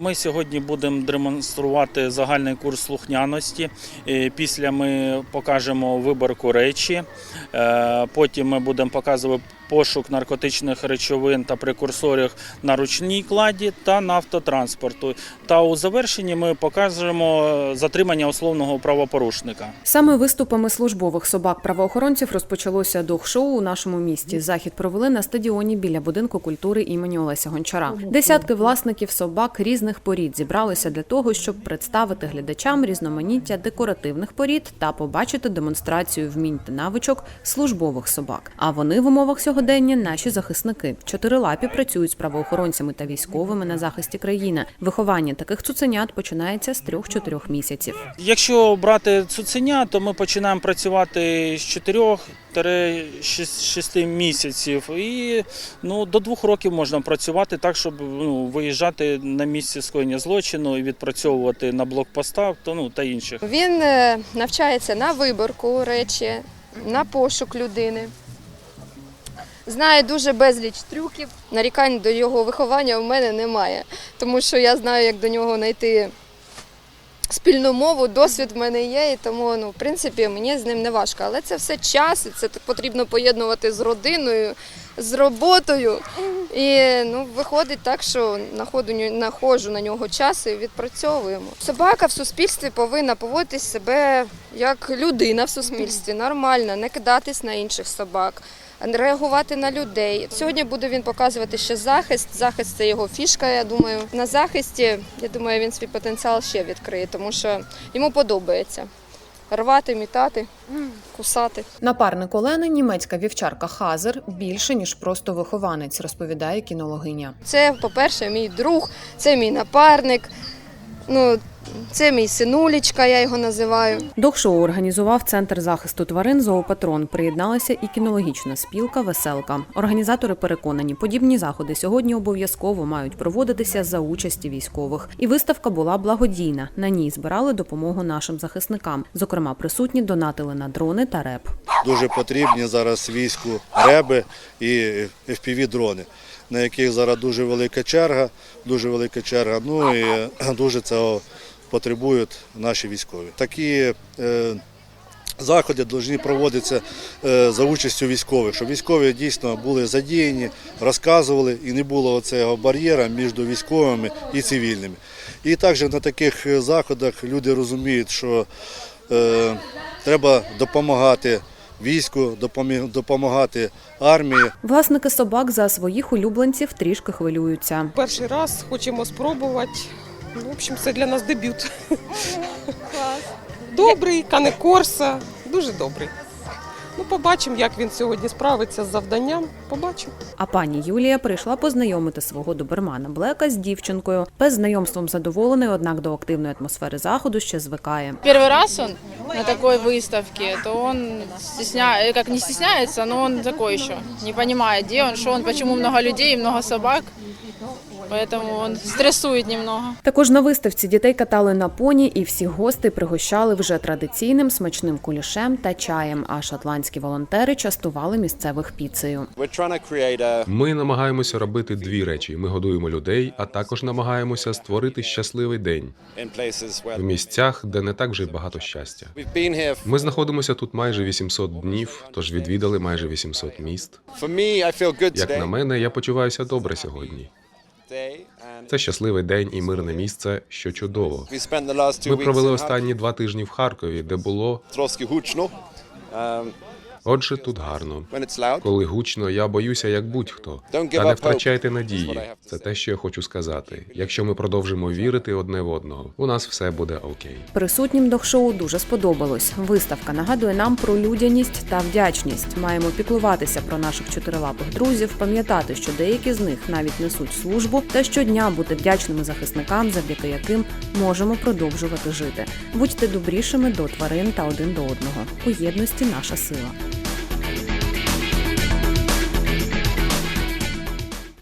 Ми сьогодні будемо демонструвати загальний курс слухняності. Е, Після ми покажемо виборку речі. Е, Потім ми будемо показувати пошук наркотичних речовин та прекурсорів на ручній кладі та на автотранспорту. Та у завершенні ми покажемо затримання условного правопорушника. Саме виступами службових собак правоохоронців розпочалося дог-шоу у нашому місті. Захід провели на стадіоні біля будинку культури імені Олеся Гончара. Десятки власників собак різних порід зібралися для того, щоб представити глядачам різноманіття декоративних порід та побачити демонстрацію вмінь та навичок службових собак. А вони в умовах сьогодення наші захисники. Чотирилапі працюють з правоохоронцями та військовими на захисті країни. Виховання таких цуценят починається з 3-4 місяців. Якщо брати цуценя, то ми починаємо працювати з 4-6 місяців. І ну, до двох років можна працювати так, щоб ну, виїжджати на місце скоєння злочину і відпрацьовувати на блокпостах то, ну, та інших. Він е, навчається на виборку речі, на пошук людини. Знає дуже безліч трюків. Нарікань до його виховання в мене немає, тому що я знаю, як до нього знайти спільну мову, досвід в мене є, і тому, ну, в принципі, мені з ним не важко. Але це все час, і це потрібно поєднувати з родиною, з роботою. І ну, виходить так, що находу, находжу на нього час і відпрацьовуємо. Собака в суспільстві повинна поводитись себе як людина в суспільстві, нормально, не кидатись на інших собак. Реагувати на людей. Сьогодні буде він показувати ще захист. Захист це його фішка. Я думаю, на захисті я думаю, він свій потенціал ще відкриє, тому що йому подобається рвати, мітати, кусати. Напарник Олени німецька вівчарка Хазер більше ніж просто вихованець, розповідає кінологиня. Це, по-перше, мій друг, це мій напарник. Ну, це мій синулічка, я його називаю. Док-шоу організував центр захисту тварин Зоопатрон. Приєдналася і кінологічна спілка Веселка. Організатори переконані, подібні заходи сьогодні обов'язково мають проводитися за участі військових. І виставка була благодійна. На ній збирали допомогу нашим захисникам. Зокрема, присутні донатили на дрони та реп. Дуже потрібні зараз війську реби і FPV-дрони, на яких зараз дуже велика черга, дуже велика черга. Ну і е, дуже цього потребують наші військові. Такі е, заходи повинні проводитися е, за участю військових, щоб військові дійсно були задіяні, розказували і не було цього бар'єра між військовими і цивільними. І також на таких е, заходах люди розуміють, що е, треба допомагати війську, допомагати армії. Власники собак за своїх улюбленців трішки хвилюються. Перший раз хочемо спробувати. Ну, в общем, це для нас дебют. Добрий, кане Корса, дуже добрий. Ну, побачимо, як він сьогодні справиться з завданням. Побачимо. А пані Юлія прийшла познайомити свого добермана Блека з дівчинкою. Без знайомством задоволений, однак до активної атмосфери заходу ще звикає. Первый раз он на такой выставке, то он стесня... как не стесняется, но он такой еще, не понимает, где он, что он, почему много людей и много собак. Поэтому он стрессует немного. Також на виставці дітей катали на поні, і всі гости пригощали вже традиційним смачним кулішем та чаєм. А шотландські волонтери частували місцевих піцею. Ми намагаємося робити дві речі: ми годуємо людей, а також намагаємося створити щасливий день в місцях, де не так вже багато щастя. Ми знаходимося тут майже 800 днів, тож відвідали майже 800 міст. Як на мене, я почуваюся добре сьогодні. Це щасливий день і мирне місце, що чудово. Ми провели останні два тижні в Харкові, де було Трошки гучно. Отже тут гарно. Коли гучно, я боюся як будь-хто. Та не втрачайте надії. Це те, що я хочу сказати. Якщо ми продовжимо вірити одне в одного, у нас все буде окей. Присутнім до шоу дуже сподобалось. Виставка нагадує нам про людяність та вдячність. Маємо піклуватися про наших чотирилапих друзів, пам'ятати, що деякі з них навіть несуть службу, та щодня бути вдячними захисникам, завдяки яким можемо продовжувати жити. Будьте добрішими до тварин та один до одного. У єдності наша сила.